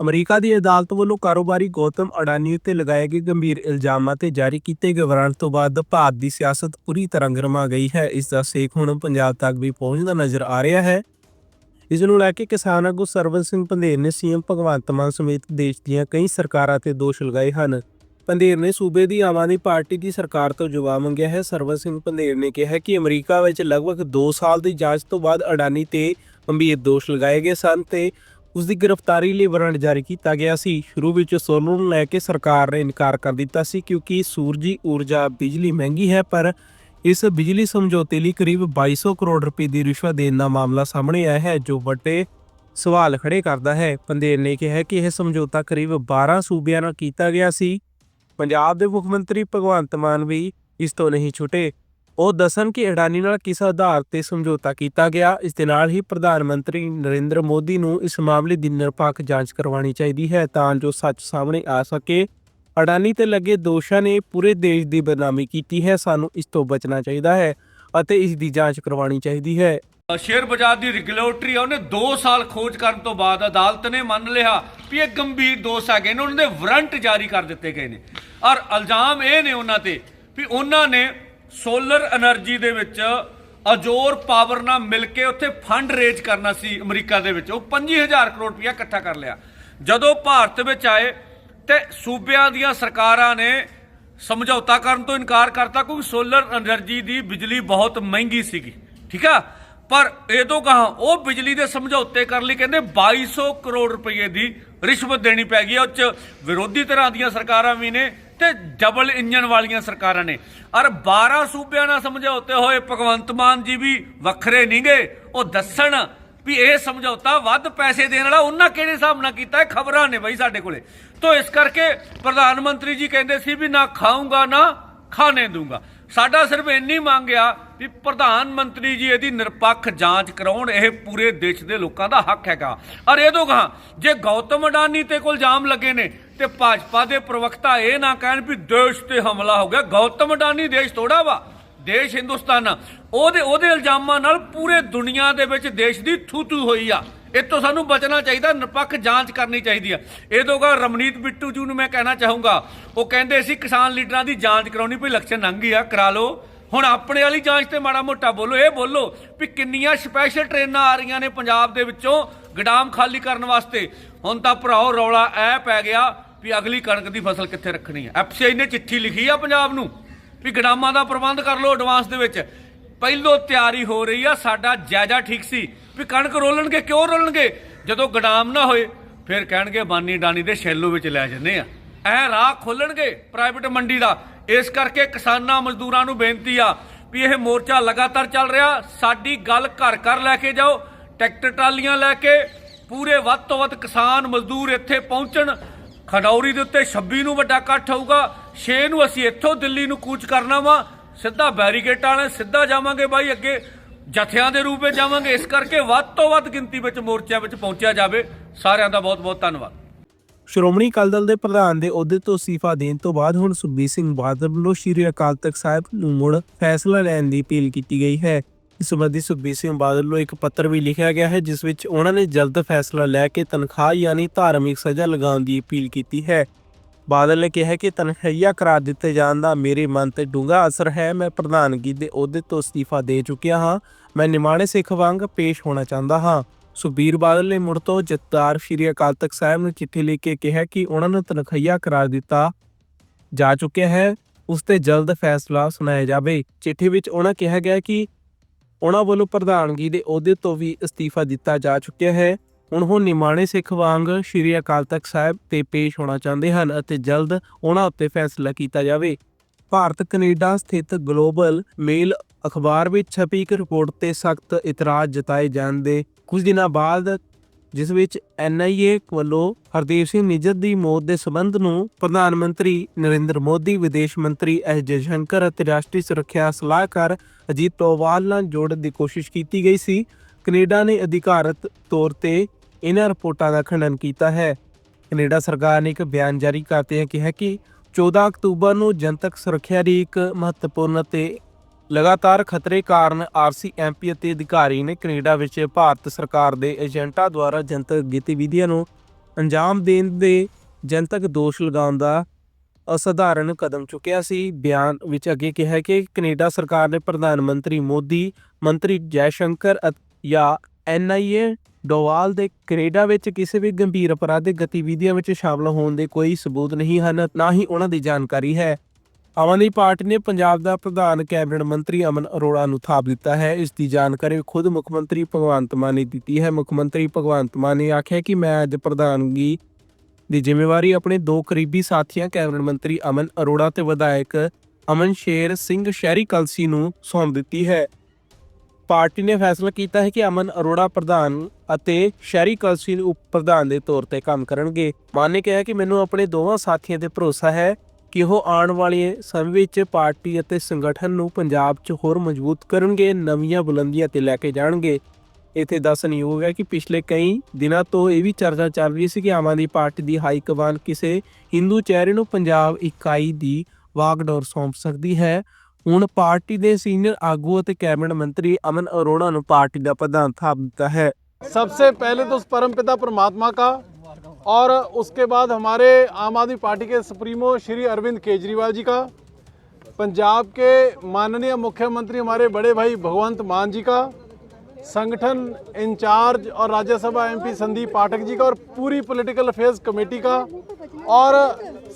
America ਦੀ ਅਦਾਲਤ ਵੱਲੋਂ ਕਾਰੋਬਾਰੀ ਗੌਤਮ ਅਡਾਨੀ ਉੱਤੇ ਲਗਾਏ ਗਏ ਗੰਭੀਰ ਇਲਜ਼ਾਮਾਂ ਤੇ ਜਾਰੀ ਕੀਤੇ ਗਏ ਵਾਰੰਟ ਤੋਂ ਬਾਅਦ ਭਾਰਤ ਦੀ ਸਿਆਸਤ ਪੂਰੀ ਤਰ੍ਹਾਂ ਗਰਮਾ ਗਈ ਹੈ। ਇਸ ਦਾ ਸੇਕ ਹੁਣ ਪੰਜਾਬ ਤੱਕ ਵੀ ਪਹੁੰਚਦਾ ਨਜ਼ਰ ਆ ਰਿਹਾ ਹੈ। ਇਸ ਨੂੰ ਲੈ ਕੇ ਕਿਸਾਨ ਆਗੂ ਸਰਵਨ ਸਿੰਘ ਪੰਧੇਰ ਨੇ ਸੀਐਮ ਭਗਵੰਤ ਮਾਨ ਸਮੇਤ ਦੇਸ਼ ਦੀਆਂ ਕਈ ਸਰਕਾਰਾਂ ਤੇ ਦੋਸ਼ ਲਗਾਏ ਹਨ। ਪੰਧੇਰ ਨੇ ਸੂਬੇ ਦੀ ਆਮ ਆਦਮੀ ਪਾਰਟੀ ਦੀ ਸਰਕਾਰ ਤੋਂ ਜਵਾਬ ਮੰਗਿਆ ਹੈ। ਸਰਵਨ ਸਿੰਘ ਪੰਧੇਰ ਨੇ ਕਿਹਾ ਕਿ ਅਮਰੀਕਾ ਵਿੱਚ ਲਗਭਗ 2 ਸਾਲ ਦੀ ਜਾਂਚ ਤੋਂ ਬਾਅਦ ਅਡਾਨੀ ਤੇ ਗੰਭੀਰ ਦੋਸ਼ ਲਗਾਏ ਗਏ ਸਨ ਤੇ ਉਸ ਦੀ ਗ੍ਰਿਫਤਾਰੀ ਲਈ ਵਾਰੰਟ ਜਾਰੀ ਕੀਤਾ ਗਿਆ ਸੀ। ਸ਼ੁਰੂ ਵਿੱਚ ਸੋਲਰ ਨੂੰ ਲੈ ਕੇ ਸਰਕਾਰ ਨੇ ਇਨਕਾਰ ਕਰ ਦਿੱਤਾ ਸੀ ਕਿਉਂਕਿ ਸੂਰਜੀ ਊਰਜਾ ਬਿਜਲੀ ਮਹਿੰਗੀ ਹੈ, ਪਰ ਇਸ ਬਿਜਲੀ ਸਮਝੌਤੇ ਲਈ ਕਰੀਬ 2200 ਕਰੋੜ ਰੁਪਏ ਦੀ ਰਿਸ਼ਵਤ ਦੇਣ ਦਾ ਮਾਮਲਾ ਸਾਹਮਣੇ ਆਇਆ ਹੈ, ਜੋ ਵੱਡੇ ਸਵਾਲ ਖੜੇ ਕਰਦਾ ਹੈ। ਪੰਦੇਰ ਨੇ ਕਿਹਾ ਕਿ ਇਹ ਸਮਝੌਤਾ ਕਰੀਬ 12 ਸੂਬਿਆਂ ਨਾਲ ਕੀਤਾ ਗਿਆ ਸੀ। ਪੰਜਾਬ ਦੇ ਮੁੱਖ ਮੰਤਰੀ ਭਗਵੰਤ ਮਾਨ ਵੀ ਇਸ ਤੋਂ ਨਹੀਂ ਛੁੱਟੇ। ਉਹ ਦੱਸਣ ਕਿ ਅਡਾਨੀ ਨਾਲ ਕਿਸ ਆਧਾਰ ਤੇ ਸਮਝੌਤਾ ਕੀਤਾ ਗਿਆ, ਇਸ ਦੇ ਨਾਲ ਹੀ ਪ੍ਰਧਾਨ ਮੰਤਰੀ ਨਰਿੰਦਰ ਮੋਦੀ ਨੂੰ ਇਸ ਮਾਮਲੇ ਦੀ ਨਿਰਪੱਖ ਜਾਂਚ ਕਰਵਾਉਣੀ ਚਾਹੀਦੀ ਹੈ ਤਾਂ ਜੋ ਸੱਚ ਸਾਹਮਣੇ ਆ ਸਕੇ। ਅਡਾਨੀ ਤੇ ਲੱਗੇ ਦੋਸ਼ਾਂ ਨੇ ਪੂਰੇ ਦੇਸ਼ ਦੀ ਬਦਨਾਮੀ ਕੀਤੀ ਹੈ, ਸਾਨੂੰ ਇਸ ਤੋਂ ਬਚਣਾ ਚਾਹੀਦਾ ਹੈ ਅਤੇ ਇਸ ਦੀ ਜਾਂਚ ਕਰਵਾਉਣੀ ਚਾਹੀਦੀ ਹੈ। ਸ਼ੇਅਰ ਬਾਜ਼ਾਰ ਦੀ ਰੈਗੂਲੇਟਰੀ ਆ, ਉਹਨੇ 2 ਸਾਲ ਖੋਜ ਕਰਨ ਤੋਂ ਬਾਅਦ ਅਦਾਲਤ ਨੇ ਮੰਨ ਲਿਆ ਵੀ ਇਹ ਗੰਭੀਰ ਦੋਸ਼ ਹੈਗੇ ਨੇ, ਉਹਨਾਂ ਦੇ ਵਾਰੰਟ ਜਾਰੀ ਕਰ ਦਿੱਤੇ ਗਏ ਨੇ। ਔਰ ਇਲਜ਼ਾਮ ਇਹ ਨੇ ਉਹਨਾਂ ਤੇ ਵੀ ਉਹਨਾਂ ਨੇ ਸੋਲਰ એનર્ਜੀ ਦੇ ਵਿੱਚ ਅਜੋਰ ਪਾਵਰ ਨਾਲ ਮਿਲ ਕੇ ਉੱਥੇ ਫੰਡ ਰੇਜ ਕਰਨਾ ਸੀ ਅਮਰੀਕਾ ਦੇ ਵਿੱਚ। ਉਹ 25000 ਕਰੋੜ ਰੁਪਇਆ ਇਕੱਠਾ ਕਰ ਲਿਆ। ਜਦੋਂ ਭਾਰਤ ਵਿੱਚ ਆਏ ਤੇ ਸੂਬਿਆਂ ਦੀਆਂ ਸਰਕਾਰਾਂ ਨੇ ਸਮਝੌਤਾ ਕਰਨ ਤੋਂ ਇਨਕਾਰ ਕਰਤਾ ਕਿਉਂਕਿ ਸੋਲਰ એનર્ਜੀ ਦੀ ਬਿਜਲੀ ਬਹੁਤ ਮਹਿੰਗੀ ਸੀਗੀ। ਠੀਕ ਆ? ਪਰ ਇਹ ਤੋਂ ਕਹਾ ਉਹ ਬਿਜਲੀ ਦੇ ਸਮਝੌਤੇ ਕਰਨ ਲਈ ਕਹਿੰਦੇ 2200 ਕਰੋੜ ਰੁਪਏ ਦੀ ਰਿਸ਼ਵਤ ਦੇਣੀ ਪੈ ਗਈ ਉਹ ਚ ਵਿਰੋਧੀ ਤਰ੍ਹਾਂ ਦੀਆਂ ਸਰਕਾਰਾਂ ਵੀ ਨੇ ਤੇ ਡਬਲ ਇੰਜਨ ਵਾਲੀਆਂ ਸਰਕਾਰਾਂ ਨੇ। ਔਰ 12 ਸੂਬਿਆਂ ਨਾਲ ਸਮਝੌਤੇ ਹੋਏ ਭਗਵੰਤ ਮਾਨ ਜੀ ਵੀ ਵੱਖਰੇ ਨਹੀਂ ਨਹੀਂਗੇ ਉਹ ਦੱਸਣ ਵੀ ਇਹ ਸਮਝੌਤਾ ਵੱਧ ਪੈਸੇ ਦੇਣ ਵਾਲਾ ਉਹਨਾਂ ਕਿਹੜੇ ਹਿਸਾਬ ਨਾਲ ਕੀਤਾ ਇਹ ਖਬਰਾਂ ਨੇ ਬਈ ਸਾਡੇ ਕੋਲੇ। ਤੋਂ ਇਸ ਕਰਕੇ ਪ੍ਰਧਾਨ ਮੰਤਰੀ ਜੀ ਕਹਿੰਦੇ ਸੀ ਵੀ ਨਾ ਖਾਊਂਗਾ, ਨਾ ਖਾਣੇ ਦੂੰਗਾ। ਸਾਡਾ ਸਿਰਫ ਇੰਨੀ ਮੰਗ ਆ ਵੀ ਪ੍ਰਧਾਨ ਮੰਤਰੀ ਜੀ ਇਹਦੀ ਨਿਰਪੱਖ ਜਾਂਚ ਕਰਾਉਣ, ਇਹ ਪੂਰੇ ਦੇਸ਼ ਦੇ ਲੋਕਾਂ ਦਾ ਹੱਕ ਹੈਗਾ। ਔਰ ਇਹ ਤੋਂ ਕਹਾ ਜੇ ਗੌਤਮ ਅਡਾਨੀ ਤੇ ਕੋਲ ਜਾਮ ਲੱਗੇ ਨੇ ਤੇ ਭਾਜਪਾ ਦੇ ਪ੍ਰਵਕਤਾ ਇਹ ਨਾ ਕਹਿਣ ਵੀ ਦੇਸ਼ ਤੇ ਹਮਲਾ ਹੋ ਗਿਆ। ਗੌਤਮ ਅਡਾਨੀ ਦੇਸ਼ ਥੋੜਾ ਵਾ, ਦੇਸ਼ ਹਿੰਦੁਸਤਾਨ। ਆ। ਉਹਦੇ ਉਹਦੇ ਇਲਜ਼ਾਮਾਂ ਨਾਲ ਪੂਰੇ ਦੁਨੀਆ ਦੇ ਵਿੱਚ ਦੇਸ਼ ਦੀ ਥੂ ਹੋਈ ਆ। ਇਹ ਤੋਂ ਸਾਨੂੰ ਬਚਣਾ ਚਾਹੀਦਾ, ਨਿਰਪੱਖ ਜਾਂਚ ਕਰਨੀ ਚਾਹੀਦੀ ਆ। ਇਹ ਤੋਂ ਗਾ ਰਮਨੀਤ ਬਿੱਟੂ ਜੀ ਨੂੰ ਮੈਂ ਕਹਿਣਾ ਚਾਹੂੰਗਾ, ਉਹ ਕਹਿੰਦੇ ਸੀ ਕਿਸਾਨ ਲੀਡਰਾਂ ਦੀ ਜਾਂਚ ਕਰਾਉਣੀ ਭਈ ਇਲੈਕਸ਼ਨ ਲੰਘ ਗਈ ਆ ਕਰਾ ਲਓ। ਹੁਣ ਆਪਣੇ ਵਾਲੀ ਜਾਂਚ ਤੇ ਮਾੜਾ ਮੋਟਾ ਬੋਲੋ, ਇਹ ਬੋਲੋ ਵੀ ਕਿੰਨੀਆਂ ਸਪੈਸ਼ਲ ਟ੍ਰੇਨਾਂ ਆ ਰਹੀਆਂ ਨੇ ਪੰਜਾਬ ਦੇ ਵਿੱਚੋਂ ਗਡਾਮ ਖਾਲੀ ਕਰਨ ਵਾਸਤੇ। ਹੁਣ ਤਾਂ ਭਰਾਓ ਰੌਲਾ ਐ ਪੈ ਗਿਆ ਵੀ ਅਗਲੀ ਕਣਕ ਦੀ ਫਸਲ ਕਿੱਥੇ ਰੱਖਣੀ ਹੈ। ਐਫਸੀਆਈ ਨੇ ਚਿੱਠੀ ਲਿਖੀ ਆ ਪੰਜਾਬ ਨੂੰ ਵੀ ਗਡਾਮਾਂ ਦਾ ਪ੍ਰਬੰਧ ਕਰ ਲਓ ਐਡਵਾਂਸ ਦੇ ਵਿੱਚ। ਪਹਿਲੋਂ ਤਿਆਰੀ ਹੋ ਰਹੀ ਆ, ਸਾਡਾ ਜਾਇਜ਼ਾ ਠੀਕ ਸੀ ਵੀ ਕਣਕ ਰੋਲਣਗੇ, ਕਿਉਂ ਰੋਲਣਗੇ? ਜਦੋਂ ਗਡਾਮ ਨਾ ਹੋਏ, ਫਿਰ ਕਹਿਣਗੇ ਬਾਨੀ ਡਾਨੀ ਦੇ ਸ਼ੈਲੋ ਵਿੱਚ ਲੈ ਜੰਨੇ ਆ। ਐ ਰਾਹ ਖੋਲਣਗੇ ਪ੍ਰਾਈਵੇਟ ਮੰਡੀ ਦਾ। ਇਸ ਕਰਕੇ ਕਿਸਾਨਾਂ ਮਜ਼ਦੂਰਾਂ ਨੂੰ ਬੇਨਤੀ ਆ ਵੀ ਇਹ ਮੋਰਚਾ ਲਗਾਤਾਰ ਚੱਲ ਰਿਹਾ। ਸਾਡੀ ਗੱਲ ਘਰ ਘਰ ਲੈ ਕੇ ਜਾਓ, ਟਰੈਕਟਰ ਟਰਾਲੀਆਂ ਲੈ ਕੇ ਪੂਰੇ ਵੱਧ ਤੋਂ ਵੱਧ ਕਿਸਾਨ ਮਜ਼ਦੂਰ ਇੱਥੇ ਪਹੁੰਚਣ। ਖਡੌਰੀ ਦੇ ਉੱਤੇ 26 ਨੂੰ ਵੱਡਾ ਇਕੱਠ ਹੋਊਗਾ। 6 ਨੂੰ ਅਸੀਂ ਇੱਥੋਂ ਦਿੱਲੀ ਨੂੰ ਕੂਚ ਕਰਨਾ ਵਾ। ਸਿੱਧਾ ਬੈਰੀਕੇਟਾਂ ਵਾਲੇ, ਸਿੱਧਾ ਜਾਵਾਂਗੇ ਬਾਈ ਅੱਗੇ, ਜਥਿਆਂ ਦੇ ਰੂਪ ਵਿੱਚ ਜਾਵਾਂਗੇ। ਇਸ ਕਰਕੇ ਵੱਧ ਤੋਂ ਵੱਧ ਗਿਣਤੀ ਵਿੱਚ ਮੋਰਚਿਆਂ ਵਿੱਚ ਪਹੁੰਚਿਆ ਜਾਵੇ। ਸਾਰਿਆਂ ਦਾ ਬਹੁਤ ਬਹੁਤ ਧੰਨਵਾਦ। ਸ਼੍ਰੋਮਣੀ ਅਕਾਲੀ ਦਲ ਦੇ ਪ੍ਰਧਾਨ ਦੇ ਅਹੁਦੇ ਤੋਂ ਅਸਤੀਫਾ ਦੇਣ ਤੋਂ ਬਾਅਦ ਹੁਣ ਸੁਖਬੀਰ ਸਿੰਘ ਬਾਦਲ ਵੱਲੋਂ ਸ਼੍ਰੀ ਅਕਾਲ ਤਖਤ ਸਾਹਿਬ ਨੂੰ ਮੁੜ ਫੈਸਲਾ ਲੈਣ ਦੀ ਅਪੀਲ ਕੀਤੀ ਗਈ ਹੈ। ਇਸ ਸੰਬੰਧੀ ਸੁਖਬੀਰ ਸਿੰਘ ਬਾਦਲ ਨੂੰ ਇੱਕ ਪੱਤਰ ਵੀ ਲਿਖਿਆ ਗਿਆ ਹੈ, ਜਿਸ ਵਿੱਚ ਉਹਨਾਂ ਨੇ ਜਲਦ ਫੈਸਲਾ ਲੈ ਕੇ ਤਨਖਾਹ ਯਾਨੀ ਧਾਰਮਿਕ ਸਜ਼ਾ ਲਗਾਉਣ ਦੀ ਅਪੀਲ ਕੀਤੀ ਹੈ। ਬਾਦਲ ਨੇ ਕਿਹਾ ਕਿ ਤਨਖਈਆ ਕਰਾਰ ਦਿੱਤੇ ਜਾਣ ਦਾ ਮੇਰੇ ਮਨ ਤੇ ਡੂੰਘਾ ਅਸਰ ਹੈ। ਮੈਂ ਪ੍ਰਧਾਨਗੀ ਦੇ ਅਹੁਦੇ ਤੋਂ ਅਸਤੀਫਾ ਦੇ ਚੁੱਕਿਆ ਹਾਂ। ਮੈਂ ਨਿਮਾਣੇ ਸਿੱਖ ਵਾਂਗ ਪੇਸ਼ ਹੋਣਾ ਚਾਹੁੰਦਾ ਹਾਂ। ਸੁਖਬੀਰ ਬਾਦਲ ਨੇ ਮੁੜ ਤੋਂ ਜਥੇਦਾਰ ਸ਼੍ਰੀ ਅਕਾਲ ਤਖਤ ਸਾਹਿਬ ਨੂੰ ਚਿੱਠੀ ਲਿਖ ਕੇ ਕਿਹਾ ਕਿ ਉਹਨਾਂ ਨੂੰ ਤਨਖਾਹੀਆ ਕਰਾਰ ਦਿੱਤਾ ਜਾ ਚੁੱਕਿਆ ਹੈ, ਉਸ ਤੇ ਜਲਦ ਫੈਸਲਾ ਸੁਣਾਇਆ ਜਾਵੇ। ਚਿੱਠੀ ਵਿੱਚ ਉਹਨਾਂ ਕਿਹਾ ਗਿਆ ਕਿ ਉਹਨਾਂ ਵੱਲੋਂ ਪ੍ਰਧਾਨਗੀ ਦੇ ਅਹੁਦੇ ਤੋਂ ਵੀ ਅਸਤੀਫਾ ਦਿੱਤਾ ਜਾ ਚੁੱਕਿਆ ਹੈ। ਹੁਣ ਉਹ ਨਿਮਾਣੇ ਸਿੱਖ ਵਾਂਗ ਸ਼੍ਰੀ ਅਕਾਲ ਤਖਤ ਸਾਹਿਬ ਤੇ ਪੇਸ਼ ਹੋਣਾ ਚਾਹੁੰਦੇ ਹਨ ਅਤੇ ਜਲਦ ਉਹਨਾਂ ਉੱਤੇ ਫੈਸਲਾ ਕੀਤਾ ਜਾਵੇ। ਭਾਰਤ, ਕੈਨੇਡਾ ਸਥਿਤ ਗਲੋਬਲ ਮੇਲ ਅਖਬਾਰ ਵਿੱਚ ਛਪੀ ਇੱਕ ਰਿਪੋਰਟ ਤੇ ਸਖਤ ਇਤਰਾਜ਼ ਜਤਾਏ ਜਾਣ ਦੇ ਕੁਝ ਦਿਨਾਂ ਬਾਅਦ ਜਿਸ ਵਿੱਚ ਐਨਆਈਏ ਵੱਲੋਂ ਹਰਦੀਪ ਸਿੰਘ ਨਿੱਜਰ ਦੀ ਮੌਤ ਦੇ ਸਬੰਧ ਨੂੰ ਪ੍ਰਧਾਨ ਮੰਤਰੀ ਨਰਿੰਦਰ ਮੋਦੀ, ਵਿਦੇਸ਼ ਮੰਤਰੀ ਐਸ ਜੈਸ਼ੰਕਰ ਅਤੇ ਰਾਸ਼ਟਰੀ ਸੁਰੱਖਿਆ ਸਲਾਹਕਾਰ ਅਜੀਤ ਡੋਵਾਲ ਨਾਲ ਜੋੜਨ ਦੀ ਕੋਸ਼ਿਸ਼ ਕੀਤੀ ਗਈ ਸੀ। ਕੈਨੇਡਾ ਨੇ ਅਧਿਕਾਰਤ ਤੌਰ ਤੇ ਇਹਨਾਂ ਰਿਪੋਰਟਾਂ ਦਾ ਖੰਡਨ ਕੀਤਾ ਹੈ। ਕੈਨੇਡਾ ਸਰਕਾਰ ਨੇ ਇੱਕ ਬਿਆਨ ਜਾਰੀ ਕਰਦਿਆਂ ਕਿਹਾ ਕਿ 14 ਅਕਤੂਬਰ ਨੂੰ ਜਨਤਕ ਸੁਰੱਖਿਆ ਦੀ ਇੱਕ ਮਹੱਤਵਪੂਰਨ ਅਤੇ ਲਗਾਤਾਰ ਖਤਰੇ ਕਾਰਨ ਆਰਸੀਐਮਪੀ ਅਤੇ ਅਧਿਕਾਰੀ ਨੇ ਕੈਨੇਡਾ ਵਿੱਚ ਭਾਰਤ ਸਰਕਾਰ ਦੇ ਏਜੰਟਾਂ ਦੁਆਰਾ ਜਨਤਕ ਗਤੀਵਿਧੀਆਂ ਨੂੰ ਅੰਜਾਮ ਦੇਣ ਦੇ ਜਨਤਕ ਦੋਸ਼ ਲਗਾਉਣ ਦਾ ਅਸਧਾਰਨ ਕਦਮ ਚੁੱਕਿਆ ਸੀ। ਬਿਆਨ ਵਿੱਚ ਅੱਗੇ ਕਿਹਾ ਕਿ ਕੈਨੇਡਾ ਸਰਕਾਰ ਨੇ ਪ੍ਰਧਾਨ ਮੰਤਰੀ ਮੋਦੀ, ਮੰਤਰੀ ਜੈਸ਼ੰਕਰ ਅਤੇ- ਜਾਂ ਐਨਆਈਏ ਡੋਵਾਲ ਦੇ ਕੈਨੇਡਾ ਵਿੱਚ ਕਿਸੇ ਵੀ ਗੰਭੀਰ ਅਪਰਾਧਿਕ ਗਤੀਵਿਧੀਆਂ ਵਿੱਚ ਸ਼ਾਮਲ ਹੋਣ ਦੇ ਕੋਈ ਸਬੂਤ ਨਹੀਂ ਹਨ, ਨਾ ਹੀ ਉਹਨਾਂ ਦੀ ਜਾਣਕਾਰੀ ਹੈ। ਆਮ ਆਦਮੀ ਪਾਰਟੀ ਨੇ ਪੰਜਾਬ ਦਾ ਪ੍ਰਧਾਨ ਕੈਬਨਿਟ ਮੰਤਰੀ ਅਮਨ ਅਰੋੜਾ ਨੂੰ ਥਾਪ ਦਿੱਤਾ ਹੈ। ਇਸ ਦੀ ਜਾਣਕਾਰੀ ਖੁਦ ਮੁੱਖ ਮੰਤਰੀ ਭਗਵੰਤ ਮਾਨ ਨੇ ਦਿੱਤੀ ਹੈ। ਮੁੱਖ ਮੰਤਰੀ ਭਗਵੰਤ ਮਾਨ ਨੇ ਆਖਿਆ ਕਿ ਮੈਂ ਅੱਜ ਪ੍ਰਧਾਨਗੀ ਦੀ ਜ਼ਿੰਮੇਵਾਰੀ ਆਪਣੇ ਦੋ ਕਰੀਬੀ ਸਾਥੀਆਂ, ਕੈਬਨਿਟ ਮੰਤਰੀ ਅਮਨ ਅਰੋੜਾ ਤੇ ਵਿਧਾਇਕ ਅਮਨ ਸ਼ੇਰ ਸਿੰਘ ਸ਼ਹਿਰੀ ਕਲਸੀ ਨੂੰ ਸੌਂਪ ਦਿੱਤੀ ਹੈ। ਪਾਰਟੀ ਨੇ ਫੈਸਲਾ ਕੀਤਾ ਹੈ ਕਿ ਅਮਨ ਅਰੋੜਾ ਪ੍ਰਧਾਨ ਅਤੇ ਸ਼ਹਿਰੀ ਕਲਸੀ ਉਪ ਪ੍ਰਧਾਨ ਦੇ ਤੌਰ ਤੇ ਕੰਮ ਕਰਨਗੇ। ਮਾਨ ਨੇ ਕਿਹਾ ਕਿ ਮੈਨੂੰ ਆਪਣੇ ਦੋਵਾਂ ਸਾਥੀਆਂ ਤੇ ਭਰੋਸਾ ਹੈ ਕਿ ਉਹ ਆਉਣ ਵਾਲੇ ਸਮੇਂ ਵਿੱਚ ਪਾਰਟੀ ਅਤੇ ਸੰਗਠਨ ਨੂੰ ਪੰਜਾਬ 'ਚ ਹੋਰ ਮਜ਼ਬੂਤ ਕਰਨਗੇ ਨਵੀਆਂ ਬੁਲੰਦੀਆਂ ਤੇ ਲੈ ਕੇ ਜਾਣਗੇ ਇੱਥੇ ਦੱਸਣਯੋਗ ਹੈ ਕਿ ਪਿਛਲੇ ਕਈ ਦਿਨਾਂ ਤੋਂ ਇਹ ਵੀ ਚਰਚਾ ਚੱਲ ਰਹੀ ਸੀ ਕਿ ਆਮ ਆਦਮੀ ਪਾਰਟੀ ਦੀ ਹਾਈ ਕਮਾਨ ਕਿਸੇ ਹਿੰਦੂ ਚਿਹਰੇ ਨੂੰ ਪੰਜਾਬ ਇਕਾਈ ਦੀ ਵਾਗਡੋਰ ਸੌਂਪ ਸਕਦੀ ਹੈ ਹੁਣ ਪਾਰਟੀ ਦੇ ਸੀਨੀਅਰ ਆਗੂ ਅਤੇ ਕੈਬਨਿਟ ਮੰਤਰੀ ਅਮਨ ਅਰੋੜਾ ਨੂੰ ਪਾਰਟੀ ਦਾ ਪ੍ਰਧਾਨ ਥਾਪ ਦਿੱਤਾ ਹੈ सबसे पहले तो उस परमपिता परमात्मा का और उसके बाद हमारे आम आदमी पार्टी के सुप्रीमो श्री अरविंद केजरीवाल जी का, पंजाब के माननीय मुख्यमंत्री हमारे बड़े भाई भगवंत मान जी का, संगठन इंचार्ज और राज्यसभा एमपी संदीप पाठक जी का और पूरी पॉलिटिकल अफेयर्स कमेटी का और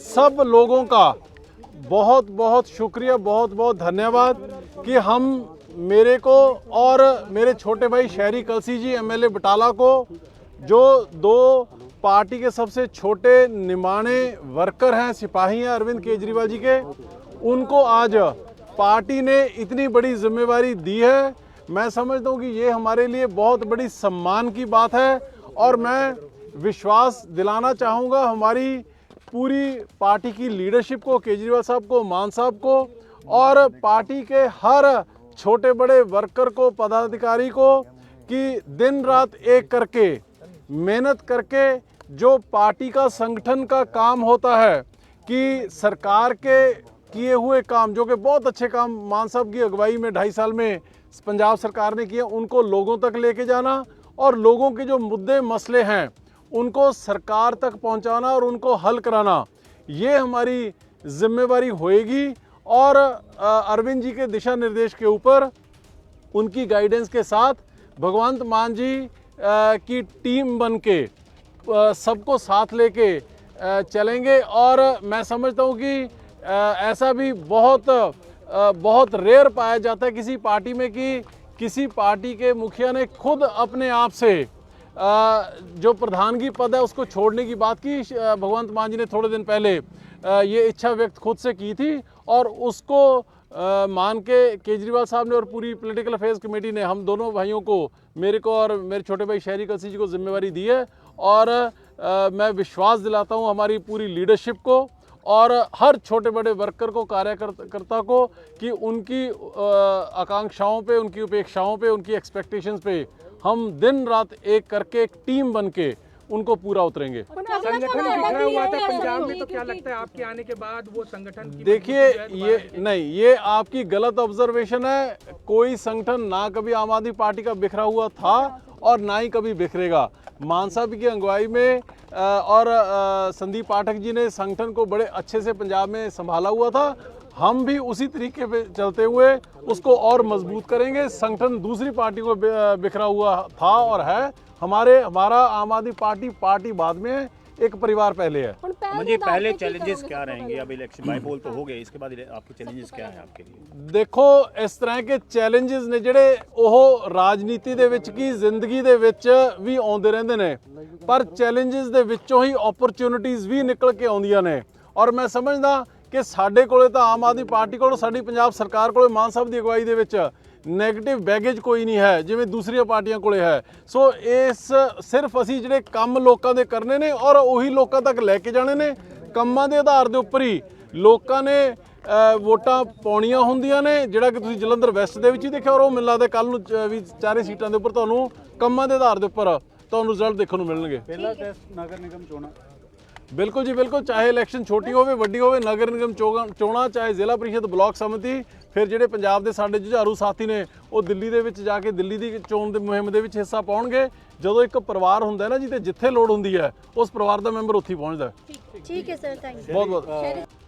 सब लोगों का बहुत बहुत शुक्रिया बहुत बहुत धन्यवाद कि हम मेरे को और मेरे छोटे भाई शहरी कलसी जी, एमएलए बटाला को, जो दो पार्टी के सबसे छोटे निमाने वर्कर हैं, सिपाही हैं अरविंद केजरीवाल जी के। उनको आज पार्टी ने इतनी बड़ी जिम्मेवारी दी है। मैं समझता हूँ कि ये हमारे लिए बहुत बड़ी सम्मान की बात है और मैं विश्वास दिलाना चाहूँगा हमारी पूरी पार्टी की लीडरशिप को, केजरीवाल साहब को, मान साहब को और पार्टी के हर छोटे बड़े वर्कर को, पदाधिकारी को कि दिन रात एक करके मेहनत करके जो पार्टी का संगठन का काम होता है, कि सरकार के किए हुए काम, जो कि बहुत अच्छे काम मान साहब की अगुवाई में ढाई साल में पंजाब सरकार ने किए, उनको लोगों तक लेके जाना और लोगों के जो मुद्दे मसले हैं, उनको सरकार तक पहुंचाना और उनको हल कराना, ये हमारी जिम्मेवारी होएगी। और अरविंद जी के दिशा निर्देश के ऊपर, उनकी गाइडेंस के साथ, भगवंत मान जी की टीम बन के सबको साथ लेके चलेंगे। और मैं समझता हूँ कि ऐसा भी बहुत बहुत रेयर पाया जाता है किसी पार्टी में कि किसी पार्टी के मुखिया ने खुद अपने आप से जो प्रधानगी पद है उसको छोड़ने की बात की। भगवंत मान जी ने थोड़े दिन पहले ये इच्छा व्यक्त खुद से की थी और उसको अ, मान के केजरीवाल साहब ने और पूरी पॉलिटिकल अफेयर्स कमेटी ने हम दोनों भाइयों को मेरे को और मेरे छोटे भाई शहरी कलसी जी को जिम्मेवारी दी है और अ, मैं विश्वास दिलाता हूँ हमारी पूरी लीडरशिप को और हर छोटे बड़े वर्कर को कार्यकर्ता को कि उनकी आकांक्षाओं पे उनकी उपेक्षाओं पे उनकी एक्सपेक्टेशंस पे हम दिन रात एक करके एक टीम बन के उनको पूरा उतरेंगे। संगठन बिखरा हुआ था पंजाब में तो क्या लगता है आपके आने के बाद वो संगठन देखिए ये नहीं ये आपकी गलत ऑब्जर्वेशन है। कोई संगठन ना कभी आम आदमी पार्टी का बिखरा हुआ था और ना ही कभी बिखरेगा। मान साहब की अगुवाई में और संदीप पाठक जी ने संगठन को बड़े अच्छे से पंजाब में संभाला हुआ था। हम भी उसी तरीके पे चलते हुए उसको और मज़बूत करेंगे। संगठन दूसरी पार्टी को बिखरा हुआ था और है। हमारे हमारा आम आदमी पार्टी पार्टी बाद में है ਇੱਕ ਪਰਿਵਾਰ ਪਹਿਲੇ ਹੈ ਹੁਣ ਪਹਿਲ मुझे ਮੁਤਾਬਕ ਕੀ चैलेंजेस करोगे क्या सबसे रहेंगे अब इलेक्शन बाईपोल तो हो गए इसके बाद इले- आपके चैलेंजेस ਦੇਖੋ ਇਸ ਤਰ੍ਹਾਂ ਕਿ ਚੈਲੰਜਸ ਨੇ ਜਿਹੜੇ ਉਹ ਰਾਜਨੀਤੀ ਦੇ ਵਿੱਚ ਕੀ ਜ਼ਿੰਦਗੀ ਦੇ ਵਿੱਚ ਵੀ ਆਉਂਦੇ ਰਹਿੰਦੇ ਨੇ। ਪਰ ਚੈਲੰਜਸ ਦੇ ਵਿੱਚੋਂ ਹੀ ਓਪਰਚ्युनिटीज ਵੀ ਨਿਕਲ ਕੇ ਆਉਂਦੀਆਂ ਨੇ। ਔਰ ਮੈਂ ਸਮਝਦਾ ਕਿ ਸਾਡੇ ਕੋਲੇ ਤਾਂ ਆਮ ਆਦਮੀ ਪਾਰਟੀ ਕੋਲੋਂ ਸਾਡੀ ਪੰਜਾਬ ਸਰਕਾਰ ਕੋਲੇ ਮਾਨ ਸਾਹਿਬ ਦੀ ਅਗਵਾਈ ਦੇ ਵਿੱਚ ਨੈਗੇਟਿਵ ਬੈਗੇਜ ਕੋਈ ਨਹੀਂ ਹੈ, ਜਿਵੇਂ ਦੂਸਰੀਆਂ ਪਾਰਟੀਆਂ ਕੋਲੇ ਹੈ। ਸੋ ਇਸ ਸਿਰਫ ਅਸੀਂ ਜਿਹੜੇ ਕੰਮ ਲੋਕਾਂ ਦੇ ਕਰਨੇ ਨੇ ਔਰ ਉਹੀ ਲੋਕਾਂ ਤੱਕ ਲੈ ਕੇ ਜਾਣੇ ਨੇ, ਕੰਮਾਂ ਦੇ ਆਧਾਰ ਦੇ ਉੱਪਰ ਹੀ। ਲੋਕਾਂ ਨੇ ਵੋਟਾਂ ਪਾਉਣੀਆਂ ਹੁੰਦੀਆਂ ਨੇ, ਜਿਹੜਾ ਕਿ ਤੁਸੀਂ ਜਲੰਧਰ ਵੈਸਟ ਦੇ ਵਿੱਚ ਹੀ ਦੇਖਿਆ ਔਰ ਉਹ ਮੈਨੂੰ ਲੱਗਦਾ ਕੱਲ ਨੂੰ ਵੀ ਚਾਰੇ ਸੀਟਾਂ ਦੇ ਉੱਪਰ ਤੁਹਾਨੂੰ ਕੰਮਾਂ ਦੇ ਆਧਾਰ ਦੇ ਉੱਪਰ ਤੁਹਾਨੂੰ ਰਿਜ਼ਲਟ ਦੇਖਣ ਨੂੰ ਮਿਲਣਗੇ। ਪਹਿਲਾ ਟੈਸਟ ਨਗਰ ਨਿਗਮ ਚੋਣਾਂ। ਬਿਲਕੁਲ ਜੀ ਬਿਲਕੁਲ ਚਾਹੇ ਇਲੈਕਸ਼ਨ ਛੋਟੀ ਹੋਵੇ ਵੱਡੀ ਹੋਵੇ ਨਗਰ ਨਿਗਮ ਚੋਣਾਂ ਚਾਹੇ ਜ਼ਿਲ੍ਹਾ ਪਰਿਸ਼ਦ ਬਲਾਕ ਸਮਿਤੀ ਫਿਰ ਜਿਹੜੇ ਪੰਜਾਬ ਦੇ ਸਾਡੇ ਜੁਝਾਰੂ ਸਾਥੀ ਨੇ ਉਹ ਦਿੱਲੀ ਦੇ ਵਿੱਚ ਜਾ ਕੇ ਦਿੱਲੀ ਦੀ ਚੋਣ ਦੇ ਮੁਹਿੰਮ ਦੇ ਵਿੱਚ ਹਿੱਸਾ ਪਾਉਣਗੇ। ਜਦੋਂ ਇੱਕ ਪਰਿਵਾਰ ਹੁੰਦਾ ਹੈ ਨਾ ਜਿੱਤੇ ਜਿੱਥੇ ਲੋੜ ਹੁੰਦੀ ਹੈ ਉਸ ਪਰਿਵਾਰ ਦਾ ਮੈਂਬਰ ਉੱਥੇ ਪਹੁੰਚਦਾ ਠੀਕ ਹੈ ਸਰ ਥੈਂਕ ਯੂ ਬਹੁਤ ਬਹੁਤ